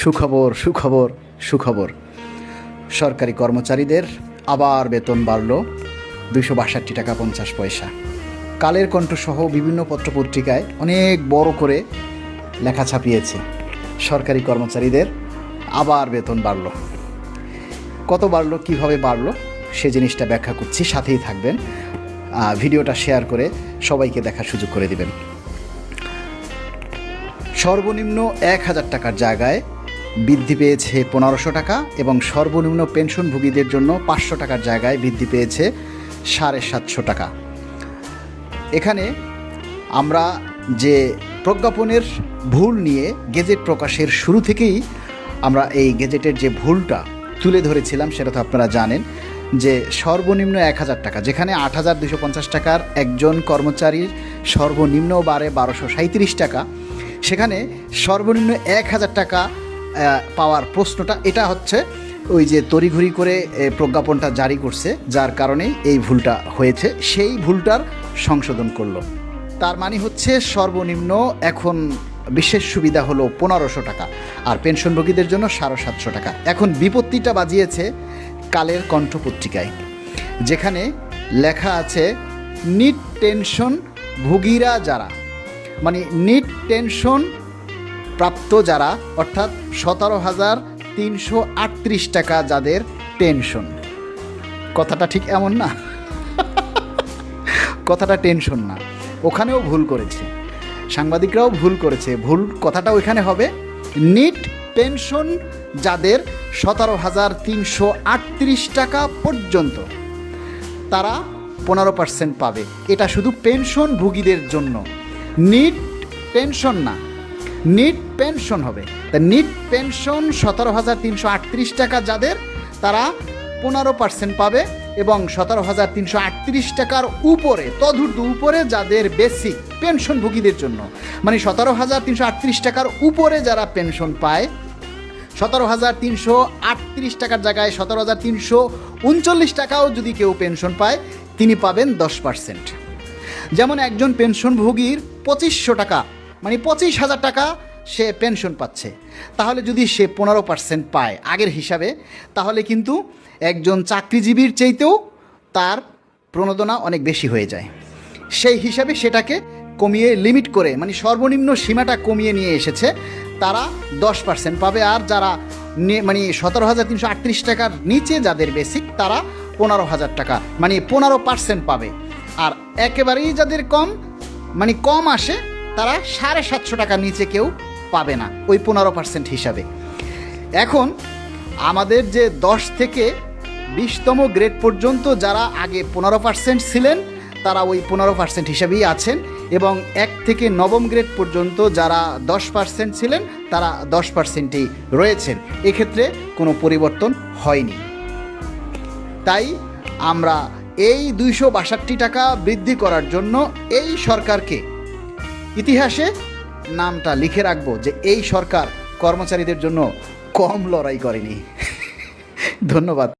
সুখবর সুখবর সুখবর। সরকারি কর্মচারীদের আবার বেতন বাড়ল দুশো বাষট্টি টাকা পঞ্চাশ পয়সা। কালের কণ্ঠসহ বিভিন্ন পত্রপত্রিকায় অনেক বড় করে লেখা ছাপিয়েছে। সরকারি কর্মচারীদের আবার বেতন বাড়ল। কত বাড়লো, কীভাবে বাড়লো, সে জিনিসটা ব্যাখ্যা করছি, সাথেই থাকবেন। ভিডিওটা শেয়ার করে সবাইকে দেখার সুযোগ করে দিবেন। সর্বনিম্ন এক হাজার টাকার জায়গায় বৃদ্ধি পেয়েছে পনেরোশো টাকা এবং সর্বনিম্ন পেনশনভোগীদের জন্য পাঁচশো টাকার জায়গায় বৃদ্ধি পেয়েছে সাড়ে সাতশো টাকা। এখানে আমরা যে প্রজ্ঞাপনের ভুল নিয়ে গেজেট প্রকাশের শুরু থেকেই আমরা এই গেজেটের যে ভুলটা তুলে ধরেছিলাম সেটা তো আপনারা জানেন যে সর্বনিম্ন এক হাজার টাকা, যেখানে আট হাজার দুশো পঞ্চাশ টাকার একজন কর্মচারীর সর্বনিম্ন বারে বারোশো সাঁত্রিশ টাকা, সেখানে সর্বনিম্ন এক হাজার টাকা পাওয়ার প্রশ্নটা, এটা হচ্ছে ওই যে তড়িঘড়ি করে প্রজ্ঞাপনটা জারি করছে, যার কারণে এই ভুলটা হয়েছে, সেই ভুলটার সংশোধন করল। তার মানে হচ্ছে সর্বনিম্ন এখন বিশেষ সুবিধা হলো পনেরোশো টাকা, আর পেনশনভোগীদের জন্য সাড়ে সাতশো টাকা। এখন বিপত্তিটা বাজিয়েছে কালের কণ্ঠ পত্রিকায় যেখানে লেখা আছে, নিট টেনশন ভোগীরা যারা। মানে নিট টেনশন প্রাপ্ত যারা, অর্থাৎ সতেরো হাজার তিনশো আটত্রিশ টাকা যাদের টেনশন কথাটা ঠিক এমন না। কথাটা টেনশন না। ওখানেও ভুল করেছে। সাংবাদিকরাও ভুল করেছে। ভুল কথাটা ওইখানে হবে। নিট পেনশন যাদের সতেরো হাজার তিনশো আটত্রিশ টাকা পর্যন্ত, তারা পনেরো পার্সেন্ট পাবে। এটা শুধু পেনশন ভোগীদের জন্য। নিট পেনশন না। নিট পেনশন হবে। তা নিট পেনশন সতেরো হাজার তিনশো আটত্রিশ টাকা যাদের, তারা পনেরো পার্সেন্ট পাবে এবং সতেরো হাজার তিনশো আটত্রিশ টাকার উপরে, তদূর্ধ্ব উপরে যাদের বেসিক পেনশনভোগীদের জন্য। মানে সতেরো হাজার তিনশো আটত্রিশ টাকার উপরে যারা পেনশন পায়, সতেরো হাজার তিনশো আটত্রিশ টাকার জায়গায় সতেরো হাজার তিনশো উনচল্লিশ টাকাও যদি কেউ পেনশন পায়, তিনি পাবেন দশ পার্সেন্ট। যেমন একজন পেনশনভোগীর পঁচিশশো টাকা মানে পঁচিশ হাজার টাকা সে পেনশন পাচ্ছে। তাহলে যদি সে পনেরো পার্সেন্ট পায় আগের হিসাবে, তাহলে কিন্তু একজন চাকরিজীবীর চাইতেও তার প্রণোদনা অনেক বেশি হয়ে যায়। সেই হিসাবে সেটাকে কমিয়ে লিমিট করে মানে সর্বনিম্ন সীমাটা কমিয়ে নিয়ে এসেছে, তারা দশ পার্সেন্ট পাবে। আর যারা মানে সতেরো হাজার তিনশো আটত্রিশ টাকার নিচে যাদের বেসিক তারা পনেরো হাজার টাকা মানে পনেরো পার্সেন্ট পাবে। আর একেবারেই যাদের কম মানে কম আসে তারা সাড়ে সাতশো টাকার নিচে কেউ পাবে না, ওই পনেরো পার্সেন্ট হিসাবে। এখন আমাদের যে দশ থেকে বিশতম গ্রেড পর্যন্ত যারা আগে পনেরো পার্সেন্ট ছিলেন, তারা ওই পনেরো পার্সেন্ট হিসাবেই আছেন এবং এক থেকে নবম গ্রেড পর্যন্ত যারা দশ পার্সেন্ট ছিলেন, তারা দশ পার্সেন্টেই রয়েছেন। এক্ষেত্রে কোনো পরিবর্তন হয়নি। তাই আমরা এই দুইশো বাষট্টি টাকা বৃদ্ধি করার জন্য এই সরকারকে ইতিহাসে নামটা লিখে রাখব যে এই সরকার কর্মচারীদের জন্য কম লড়াই করেনি। ধন্যবাদ।